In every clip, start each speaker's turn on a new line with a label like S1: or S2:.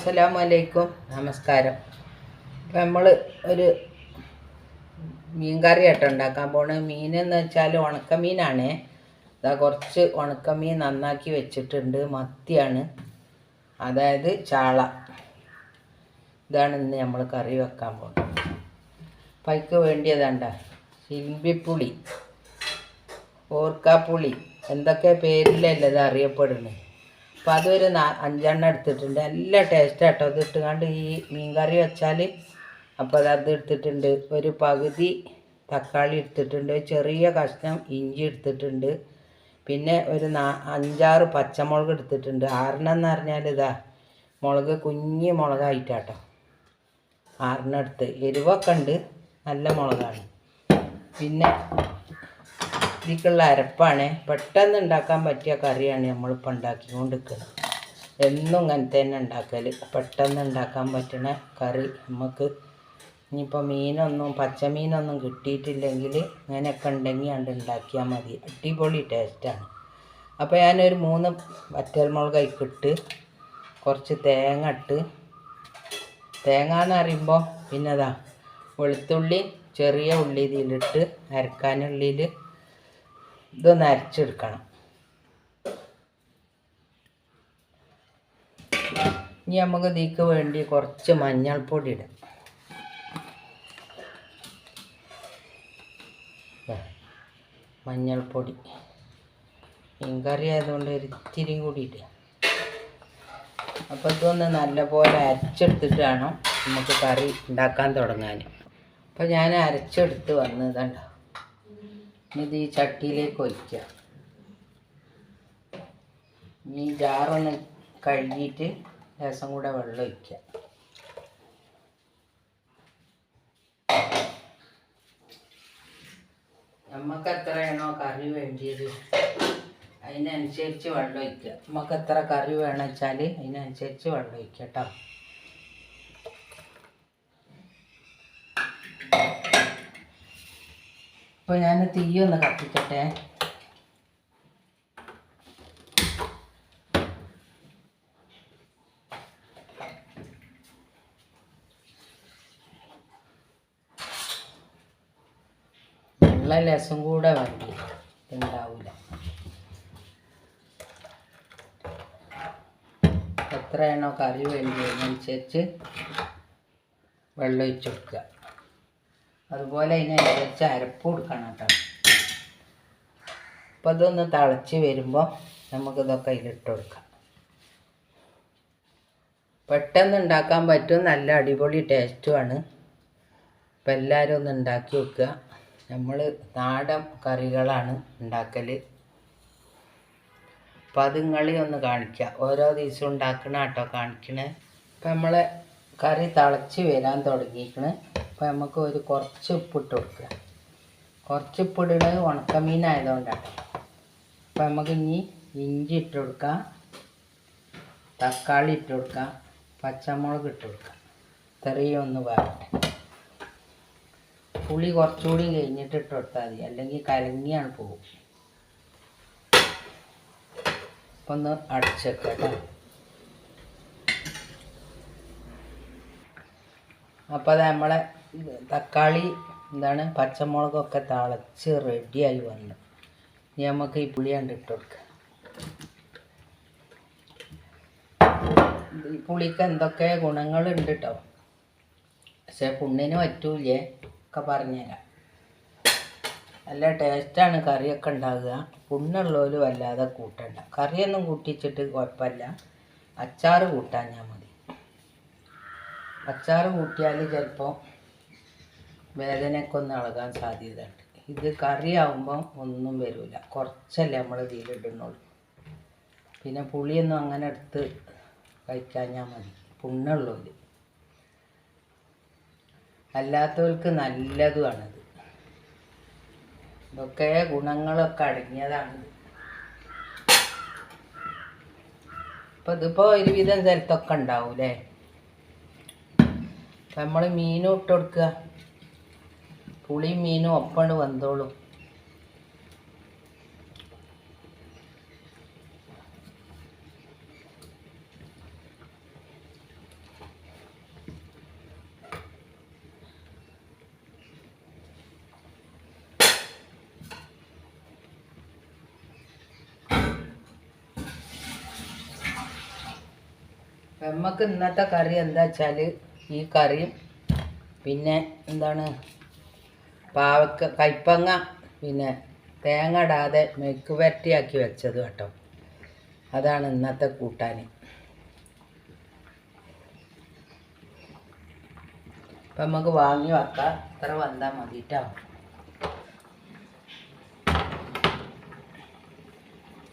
S1: അസ്സലാമു അലൈക്കും നമസ്കാരം നമ്മൾ ഒരു മീൻ കറി ആയിട്ട് ഉണ്ടാക്കാൻ പോണ്. മീൻ എന്ന് വെച്ചാൽ ഉണക്കമീനാണ്. ഇതാ കുറച്ച് ഉണക്കമീൻ നന്നാക്കി വെച്ചിട്ടുണ്ട്. മത്തിയാണ്. അതായത് ചാള. ഇതാണ് ഇന്ന് നമ്മൾ കറി വെക്കാൻ പോകുന്നത് പൈക്ക് വേണ്ടിയതാണ്ട? ചിമ്പിപ്പുളി ഓർക്കാപ്പുളി. എന്തൊക്കെ പേരിലല്ല ഇത് അറിയപ്പെടുന്നത് അപ്പോൾ അതൊരു അഞ്ചെണ്ണം എടുത്തിട്ടുണ്ട്. നല്ല ടേസ്റ്റ് കേട്ടോ അത് ഇട്ടുകൊണ്ട് ഈ മീൻ കറി വെച്ചാൽ അപ്പോൾ അത് എടുത്തിട്ടുണ്ട്. ഒരു പകുതി തക്കാളി എടുത്തിട്ടുണ്ട്. ചെറിയ കഷ്ണം ഇഞ്ചി എടുത്തിട്ടുണ്ട്. പിന്നെ ഒരു നാ അഞ്ചാറ് പച്ചമുളക് എടുത്തിട്ടുണ്ട്. ആറെണ്ണം എന്ന് പറഞ്ഞാൽ ഇതാ മുളക് കുഞ്ഞ് മുളകായിട്ടാട്ടോ. ആറിനടുത്ത് എരിവൊക്കെ ഉണ്ട്. നല്ല മുളകാണ്. പിന്നെ ഇതിക്കുള്ള അരപ്പാണ്. പെട്ടെന്ന് ഉണ്ടാക്കാൻ പറ്റിയ കറിയാണ് നമ്മളിപ്പോൾ ഉണ്ടാക്കിക്കൊണ്ട് നിൽക്കുന്നത് എന്നും അങ്ങനത്തെ തന്നെ ഉണ്ടാക്കൽ പെട്ടെന്ന് ഉണ്ടാക്കാൻ പറ്റുന്ന കറി നമുക്ക് ഇനിയിപ്പോൾ മീനൊന്നും പച്ചമീനൊന്നും കിട്ടിയിട്ടില്ലെങ്കിൽ ഇങ്ങനെയൊക്കെ ഉണ്ടെങ്കിൽ അണ്ട് ഉണ്ടാക്കിയാൽ മതി. അടിപൊളി ടേസ്റ്റാണ് അപ്പോൾ ഞാനൊരു മൂന്ന് വറ്റൽമുളക് കൈക്കിട്ട് കുറച്ച് തേങ്ങ ഇട്ട് തേങ്ങ എന്ന് പറയുമ്പോൾ പിന്നെ അതാ വെളുത്തുള്ളി ചെറിയ ഉള്ളി ഇതിലിട്ട് അരക്കാനുള്ളിൽ ഇതൊന്ന് അരച്ചെടുക്കണം. ഇനി നമുക്ക് ഇതിക്ക് വേണ്ടി കുറച്ച് മഞ്ഞൾപ്പൊടി ഇടാം. മഞ്ഞൾപ്പൊടി. മീൻകറി ആയതുകൊണ്ട് ഒരിത്തിരി കൂടി ഇടുക അപ്പോൾ ഇതൊന്ന് നല്ലപോലെ അരച്ചെടുത്തിട്ടാണ് നമുക്ക് കറി ഉണ്ടാക്കാൻ തുടങ്ങാൻ. അപ്പോൾ ഞാൻ അരച്ചെടുത്ത് വന്നതുണ്ടോ ഇത് ഈ ചട്ടിയിലേക്ക് ഒഴിക്കുക ഈ ജാറൊന്ന് കഴുകിയിട്ട് ലേസം കൂടെ വെള്ളം ഒഴിക്കുക. നമുക്ക് എത്രയാണോ കറി വേണ്ടിയത്? അതിനനുസരിച്ച് വെള്ളം ഒഴിക്കുക. നമുക്ക് എത്ര കറി വേണമെന്ന് വെച്ചാൽ അതിനനുസരിച്ച് വെള്ളം ഒഴിക്കുക കേട്ടോ ഇപ്പോൾ ഞാൻ തീയൊന്ന് കത്തിക്കട്ടെ. വെള്ള രസം കൂടെ വേണ്ടി ഉണ്ടാവില്ല എത്രയാണോ കറി വേണ്ടി വേണ്ടിയതിനനുസരിച്ച് വെള്ളം ഒഴിച്ചു കൊടുക്കുക. അതുപോലെ അതിനനുസരിച്ച് അരപ്പ് കൊടുക്കണം കേട്ടോ. അപ്പോൾ അതൊന്ന് തിളച്ച് വരുമ്പോൾ നമുക്കിതൊക്കെ അതിലിട്ട് കൊടുക്കാം. പെട്ടെന്ന് ഉണ്ടാക്കാൻ പറ്റും. നല്ല അടിപൊളി ടേസ്റ്റുമാണ് അപ്പോൾ എല്ലാവരും ഒന്ന് ഉണ്ടാക്കി വെക്കുക നമ്മൾ നാടൻ കറികളാണ് ഉണ്ടാക്കൽ അപ്പോൾ അത് നിങ്ങളെ ഒന്ന് കാണിക്കുക ഓരോ ദിവസവും ഉണ്ടാക്കണ കേട്ടോ കാണിക്കണേ. അപ്പം നമ്മൾ കറി തിളച്ച് വരാൻ തുടങ്ങിയിരിക്കണ്. അപ്പോൾ നമുക്ക് ഒരു കുറച്ച് ഉപ്പിട്ട് കൊടുക്കുക. കുറച്ച് ഉപ്പിടുന്നത് ഉണക്കമീൻ ആയതുകൊണ്ടാണ്. അപ്പോൾ നമുക്ക് ഇനി ഇഞ്ചി ഇട്ട് കൊടുക്കാം. തക്കാളി ഇട്ട് കൊടുക്കാം. പച്ചമുളക് ഇട്ട് കൊടുക്കാം. ഇത്രയും ഒന്ന് വരട്ടെ. പുളി കുറച്ചുകൂടി കഴിഞ്ഞിട്ട് ഇട്ട് കൊടുത്താൽ മതി. അല്ലെങ്കിൽ കലങ്ങിയാണ് പോകും അപ്പം ഒന്ന് അടച്ചേക്കാം അപ്പോൾ അത് നമ്മളെ തക്കാളി എന്താണ് പച്ചമുളകൊക്കെ തിളച്ച് റെഡിയായി വന്നു ഇനി നമുക്ക് ഈ പുളി കണ്ട് ഇട്ട് കൊടുക്കാം. ഈ പുളിക്ക് എന്തൊക്കെ ഗുണങ്ങളുണ്ട് കേട്ടോ പക്ഷെ പുണ്ണിന് പറ്റൂലേ ഒക്കെ പറഞ്ഞുതരാം. നല്ല ടേസ്റ്റാണ് കറിയൊക്കെ ഉണ്ടാകുക പുണ്ണുള്ളവർ വല്ലാതെ കൂട്ടണ്ട. കറിയൊന്നും കൂട്ടിച്ചിട്ട് കുഴപ്പമില്ല. അച്ചാറ് കൂട്ടാൻ ഞാൻ മതി. അച്ചാറ് കൂട്ടിയാൽ ചിലപ്പോൾ വേദനയൊക്കെ ഒന്ന് ഇളകാൻ സാധ്യതയുണ്ട് ഇത് കറിയാവുമ്പം ഒന്നും വരില്ല കുറച്ചല്ലേ നമ്മൾ ഇതിലിടുന്നുള്ളൂ. പിന്നെ പുളിയൊന്നും അങ്ങനെ എടുത്ത് കഴിക്കാഞ്ഞാൽ മതി. പുണ്ണുള്ളവർ അല്ലാത്തവർക്ക് നല്ലതുമാണിത് ഇതൊക്കെ ഗുണങ്ങളൊക്കെ അടങ്ങിയതാണ്. അപ്പം ഇതിപ്പോൾ ഒരുവിധം സ്ഥലത്തൊക്കെ ഉണ്ടാവൂലേ നമ്മൾ മീനും ഇട്ട് കൊടുക്കുക. ಹುಳಿ ಮೀನು വന്നോളും ಒಂದೋಳು നമുക്ക് ഇന്നത്തെ കറി എന്താ വെച്ചാൽ ഈ കറിയും പിന്നെ എന്താണ് പാവക്ക കൈപ്പങ്ങ പിന്നെ തേങ്ങ ഇടാതെ മെഴുക്ക് വരട്ടിയാക്കി വെച്ചത് കേട്ടോ. അതാണ് ഇന്നത്തെ കൂട്ടാൻ അപ്പം നമുക്ക് വാങ്ങി വെക്കാം. ഇത്ര വന്നാൽ മതി കേട്ടോ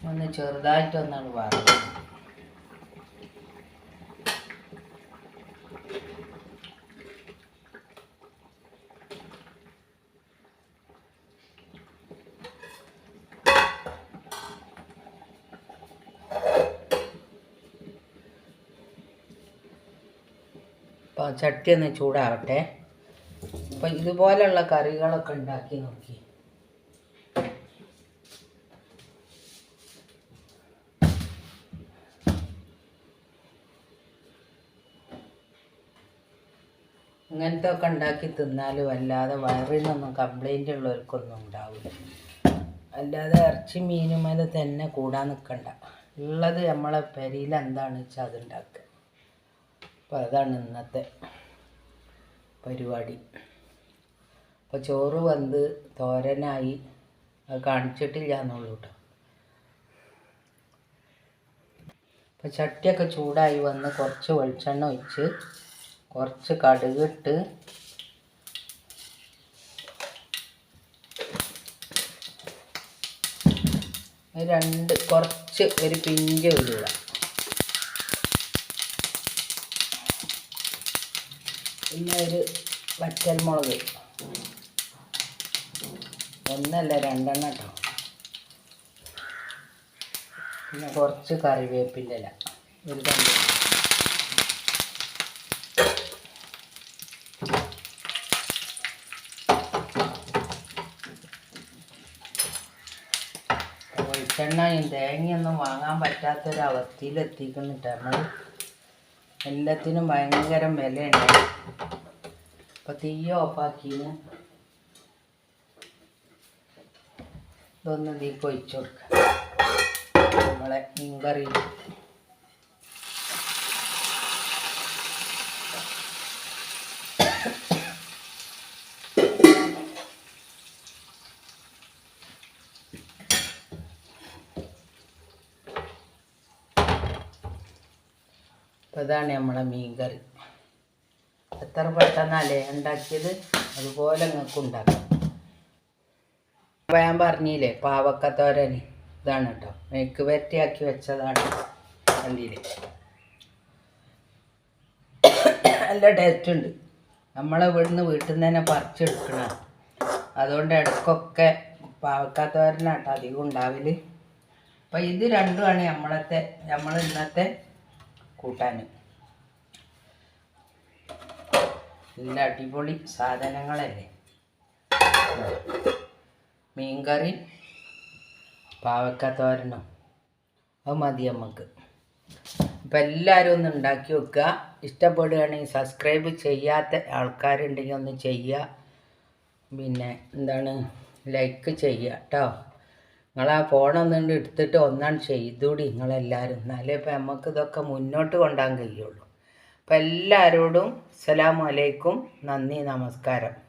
S1: ഒന്ന് ചെറുതായിട്ടൊന്നാണ് വാങ്ങുന്നത് അപ്പോൾ ചട്ടി ഒന്ന് ചൂടാവട്ടെ. അപ്പോൾ ഇതുപോലെയുള്ള കറികളൊക്കെ ഉണ്ടാക്കി നോക്കി. ഇങ്ങനത്തെ ഒക്കെ ഉണ്ടാക്കി തിന്നാലും വല്ലാതെ വയറിനൊന്നും കംപ്ലൈന്റ് ഉള്ളവർക്കൊന്നും ഉണ്ടാവില്ല അല്ലാതെ ഇറച്ചി മീനും അത് തന്നെ കൂടാൻ നിൽക്കണ്ട ഉള്ളത് നമ്മളെ പെരിയിൽ എന്താണെന്ന് വെച്ചാൽ അതുണ്ടാക്കുക അപ്പോൾ അതാണ് ഇന്നത്തെ പരിപാടി. അപ്പോൾ ചോറ് വന്ന് തോരനായി അത് കാണിച്ചിട്ടില്ല എന്നുള്ളൂ കേട്ടോ. അപ്പോൾ ചട്ടിയൊക്കെ ചൂടായി വന്ന് കുറച്ച് വെളിച്ചെണ്ണ ഒഴിച്ച് കുറച്ച് കടുകിട്ട് രണ്ട് കുറച്ച് ഒരു പിഞ്ച് ഉരുള പിന്നെ ഒരു വറ്റൽമുളക് ഒന്നല്ല രണ്ടെണ്ണം കേട്ടോ പിന്നെ കുറച്ച് കറിവേപ്പിന്റെ ഇല. ഒരു കണ്ട് വെളിച്ചെണ്ണയും തേങ്ങയൊന്നും വാങ്ങാൻ പറ്റാത്തൊരവസ്ഥയിലെത്തിക്കുന്നുണ്ട് നമ്മൾ എല്ലാത്തിനും ഭയങ്കര വിലയുണ്ട്. അപ്പോൾ തീ ഓഫാക്കിന്. ഇതൊന്ന് ഇതിലേക്ക് ഒഴിച്ചു കൊടുക്കാം. നമ്മളെ മീൻകറി. അപ്പോൾ ഇതാണ് നമ്മളെ മീൻകറി. എത്ര പെട്ടെന്നല്ലേ ഉണ്ടാക്കിയത്? അതുപോലെ നിങ്ങൾക്ക് ഉണ്ടാക്കാം. അപ്പോൾ ഞാൻ പറഞ്ഞില്ലേ പാവക്കത്തോരൻ ഇതാണ് കേട്ടോ. മെഴുക്ക് വരട്ടിയാക്കി വെച്ചതാണ് കണ്ടില്ലേ? നല്ല ടേസ്റ്റ് ഉണ്ട്. നമ്മളെ ഇവിടുന്ന് വീട്ടിൽ നിന്ന് തന്നെ പറിച്ചെടുക്കണം അതുകൊണ്ട് ഇടയ്ക്കൊക്കെ പാവക്കാത്തോരനാട്ടോ അധികം ഉണ്ടാവില്ല അപ്പം ഇത് രണ്ടുമാണ് നമ്മളത്തെ നമ്മൾ ഇന്നത്തെ കൂട്ടാൻ നല്ല അടിപൊളി സാധനങ്ങളല്ലേ? മീൻകറി പാവക്കത്തോരനും. അത് മതി നമുക്ക് അപ്പം എല്ലാവരും ഒന്ന് ഉണ്ടാക്കി വെക്കുക. ഇഷ്ടപ്പെടുകയാണെങ്കിൽ സബ്സ്ക്രൈബ് ചെയ്യാത്ത ആൾക്കാരുണ്ടെങ്കിൽ ഒന്ന് ചെയ്യുക. പിന്നെ എന്താണ്? ലൈക്ക് ചെയ്യുക കേട്ടോ നിങ്ങൾ ആ എടുത്തിട്ട് ഒന്നാണ് ചെയ്തുകൂടി നിങ്ങളെല്ലാവരും എന്നാലേ ഇപ്പം നമുക്ക് ഇതൊക്കെ മുന്നോട്ട് കൊണ്ടുപോകാൻ കഴിയുള്ളൂ. അപ്പം എല്ലാവരോടും അസ്സലാമു അലൈക്കും. നന്ദി നമസ്കാരം.